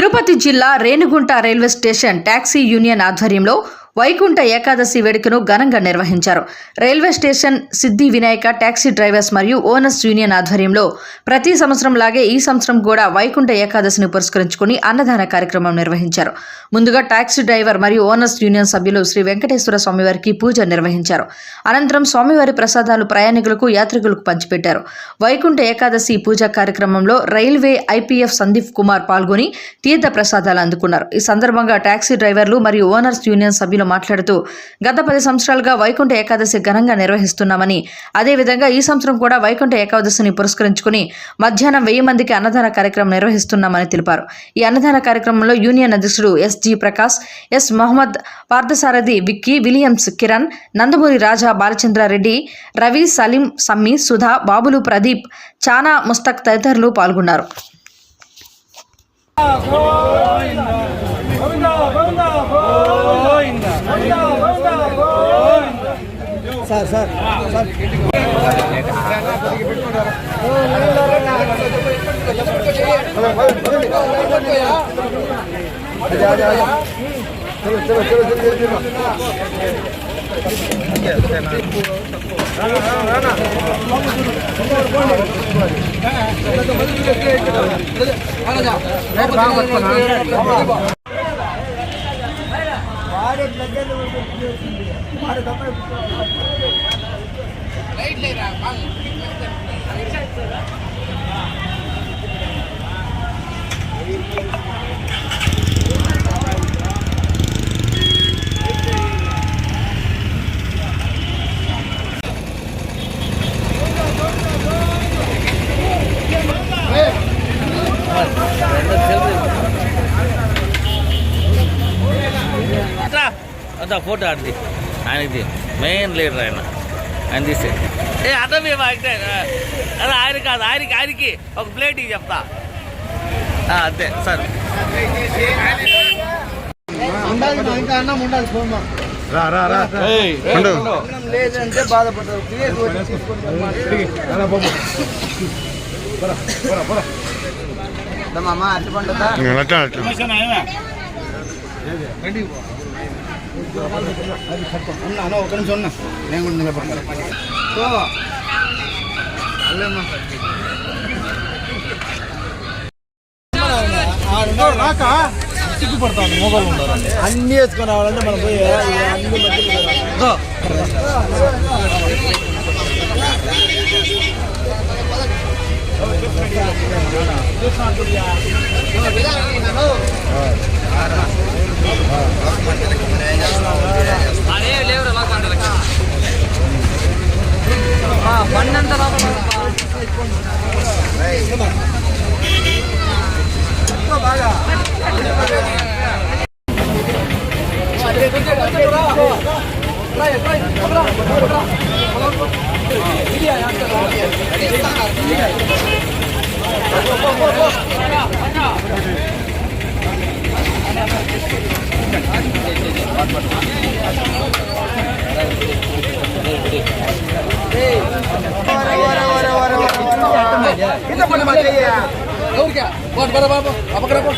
తిరుపతి జిల్లా Renigunta railway station taxi union ఆధ్వర్యంలో వైకుంఠ ఏకాదశి వేడుకను ఘనంగా నిర్వహించారు. Railway station Siddhi Vinayaka taxi drivers మరియు ఓనర్స్ యూనియన్ ఆధ్వర్యంలో ప్రతి సంవత్సరం లాగే ఈ సంవత్సరం కూడా వైకుంఠ ఏకాదశిని పురస్కరించుకుని అన్నదాన కార్యక్రమం నిర్వహించారు. ముందుగా ట్యాక్సీ డ్రైవర్ మరియు ఓనర్స్ యూనియన్ సభ్యులు శ్రీ వెంకటేశ్వర స్వామివారికి పూజ నిర్వహించారు. అనంతరం స్వామివారి ప్రసాదాలు ప్రయాణికులకు యాత్రికులకు పంచిపెట్టారు. వైకుంఠ ఏకాదశి పూజా కార్యక్రమంలో రైల్వే ఐపీఎఫ్ సందీప్ కుమార్ పాల్గొని తీర్థ ప్రసాదాలు అందుకున్నారు. ఈ సందర్భంగా ట్యాక్సీ డ్రైవర్లు మరియు ఓనర్స్ యూనియన్ సభ్యులు మాట్లాడుతూ గత పది సంవత్సరాలుగా వైకుంఠ ఏకాదశి ఘనంగా నిర్వహిస్తున్నామని అదేవిధంగా ఈ సంవత్సరం కూడా వైకుంఠ ఏకాదశిని పురస్కరించుకుని మధ్యాహ్నం వెయ్యి మందికి అన్నదాన కార్యక్రమం నిర్వహిస్తున్నామని తెలిపారు. ఈ అన్నదాన కార్యక్రమంలో యూనియన్ అధ్యక్షుడు S G Prakash S Mohammad Parthasarathi Vicky Williams Kiran Nandamuri Raja Balachandra Reddy Ravi Salim Sammi Sudha Babulu Pradeep చానా ముస్తక్ తదితరులు పాల్గొన్నారు. சார் சார் பாரத் லக்கன் ரைட்ல அதான் போட்டோ ஆடுது అట్లా అదా ఫోటో ఆడిది ఆయనది మెయిన్ లీడర్ ఆయన ఆయన తీసే ఏ అదే మేము అయితే అదే ఆయన కాదు ఆయనకి ఆయనకి ఒక ప్లేట్ ఇవి చెప్తా ఆ, అంతే సార్ ఉండాలి ఇంకా అన్నం ఉండాలి సోమవారం రా రా రా ఉండు అన్నం లేదంటే బాధపడతారు తినేసి వచ్చి తీసుకొని రమ్మని. దమ్మమ్మ అట్టి పండుగ అట్లా అట్లా ఉన్నా అన్న, ఒక నిమిషం ఉన్నా నేను కూడా నిలబడతాను సో అల్లేమ్మా. రాక సిగ్గుపడతాను మొబైల్ ఉండరు అన్ని వేసుకొని రావాలంటే మనం పోయి అన్ని మధ్యలో Kita pernah mati ya. Kau dia. Bawa, bawa. Apa kenapa?